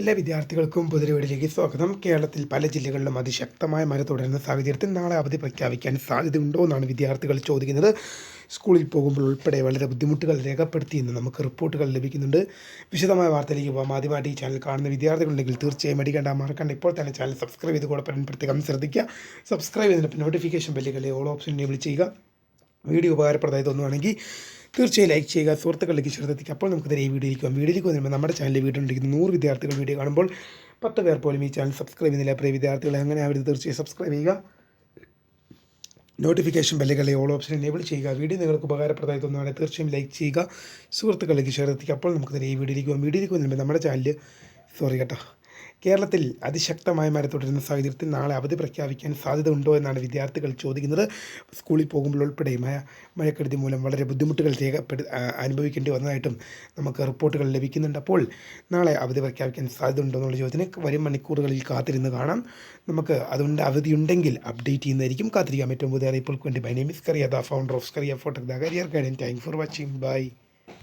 എല്ലാ വിദ്യാർത്ഥികൾക്കും പുതിരവീടിലേക്ക് സ്വാഗതം. കേരളത്തിൽ പല ജില്ലകളിലും അതിശക്തമായ മഴ തുടരുന്ന സാഹചര്യത്തിൽ നാളെ അവധി പ്രഖ്യാപിക്കാൻ സാധ്യതയുണ്ടോ എന്നാണ് വിദ്യാർത്ഥികൾ ചോദിക്കുന്നത്. സ്കൂളിൽ പോകുമ്പോൾ ഉൾപ്പെടെ വളരെ ബുദ്ധിമുട്ടുകൾ രേഖപ്പെടുത്തിയെന്ന് നമുക്ക് റിപ്പോർട്ടുകൾ ലഭിക്കുന്നുണ്ട്. വിശദമായ വാർത്തയിലേക്ക് പോകാം ആദ്യമായിട്ട് ഈ ചാനൽ കാണുന്ന വിദ്യാർത്ഥികളുണ്ടെങ്കിൽ തീർച്ചയായും അടിക്കേണ്ട മറക്കണ്ട. ഇപ്പോൾ തന്നെ ചാനൽ സബ്സ്ക്രൈബ് ചെയ്ത് കൂടെ പ്രത്യേകം ശ്രദ്ധിക്കുക. സബ്സ്ക്രൈബ് ചെയ്തിട്ട് നോട്ടിഫിക്കേഷൻ ബെല്ലുകളെ ഓൾ ഓപ്ഷൻ എനേബിൾ ചെയ്യുക. വീഡിയോ ഉപകാരപ്രദമായി തോന്നുവാണെങ്കിൽ തീർച്ചയായും ലൈക്ക് ചെയ്യുക സുഹൃത്തുക്കളിലേക്ക് ശ്രദ്ധിക്കുക അപ്പോൾ നമുക്ക് ഈ വീഡിയോയിലേക്ക് വീഡിയോയിലേക്ക് വരുമ്പോൾ നമ്മുടെ ചാനലിൽ വീഡിയോ ഉണ്ടെങ്കിൽ നൂറ് വിദ്യാർത്ഥികൾ വീഡിയോ കാണുമ്പോൾ പത്ത് പേർ പോലും ഈ ചാനൽ സബ്സ്ക്രൈബ് ചെയ്യുന്നില്ല. പ്രിയ വിദ്യാർത്ഥികൾ അങ്ങനെ അവർ തീർച്ചയായും സബ്സ്ക്രൈബ് ചെയ്യുക. നോട്ടിഫിക്കേഷൻ ബെല്ലുകളെ ഓൾ ഓപ്ഷൻ എനേബിൾ ചെയ്യുക. വീഡിയോ നിങ്ങൾക്ക് ഉപകാരപ്രദമായി തോന്നുകയാണെങ്കിൽ തീർച്ചയായും ലൈക്ക് ചെയ്യുക. സുഹൃത്തുക്കളിലേക്ക് എത്തിക്കുക അപ്പോൾ നമുക്ക് ഈ വീഡിയോയിലേക്ക് വീഡിയോയിലേക്ക് വരുമ്പോൾ നമ്മുടെ ചാനൽ സോറി കേട്ടോ കേരളത്തിൽ അതിശക്തമായ മഴ തുടരുന്ന സാഹചര്യത്തിൽ നാളെ അവധി പ്രഖ്യാപിക്കാൻ സാധ്യത ഉണ്ടോ എന്നാണ് വിദ്യാർത്ഥികൾ ചോദിക്കുന്നത്. സ്കൂളിൽ പോകുമ്പോൾ ഉൾപ്പെടെ മഴ മഴക്കെടുതി മൂലം വളരെ ബുദ്ധിമുട്ടുകൾ രേഖപ്പെടു അനുഭവിക്കേണ്ടി വന്നതായിട്ടും നമുക്ക് റിപ്പോർട്ടുകൾ ലഭിക്കുന്നുണ്ട്. അപ്പോൾ നാളെ അവധി പ്രഖ്യാപിക്കാൻ സാധ്യത ഉണ്ടോ എന്നുള്ള ചോദ്യത്തിന് വരും മണിക്കൂറുകളിൽ കാത്തിരുന്ന് കാണാം. നമുക്ക് അതുകൊണ്ട് അവധിയുണ്ടെങ്കിൽ അപ്ഡേറ്റ് ചെയ്യുന്നതായിരിക്കും കാത്തിരിക്കാം. ഏറ്റവും പുതിയ അറിയിപ്പുകൾക്ക് വേണ്ടി my name is Kariya the founder of Skaria photo the career guidance thank for watching bye